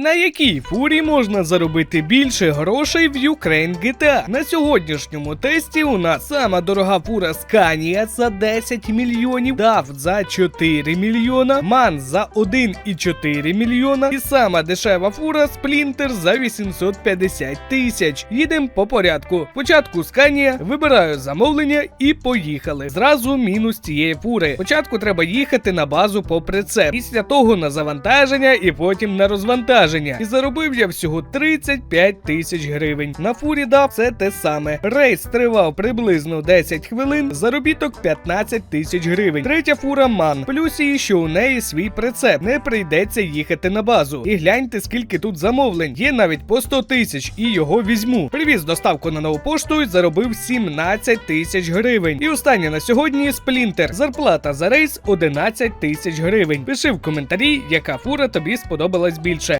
На якій фурі можна заробити більше грошей в Ukraine GTA? На сьогоднішньому тесті у нас сама дорога фура Scania за 10 мільйонів, DAF за 4 мільйона, MAN за 1,4 мільйона і сама дешева фура Splinter за 850 тисяч. Їдемо по порядку. Спочатку Scania, вибираю замовлення і поїхали. Зразу мінус цієї фури. Спочатку треба їхати на базу по прицеп, після того на завантаження і потім на розвантаження. І заробив я всього 35 тисяч гривень. На фурі дав все те саме. Рейс тривав приблизно 10 хвилин, заробіток 15 тисяч гривень. Третя фура ман. Плюс її, що у неї свій прицеп. Не прийдеться їхати на базу. І гляньте, скільки тут замовлень. Є навіть по 100 тисяч, і його візьму. Привіз доставку на нову пошту і заробив 17 тисяч гривень. І останнє на сьогодні сплінтер. Зарплата за рейс 11 тисяч гривень. Пиши в коментарі, яка фура тобі сподобалась більше.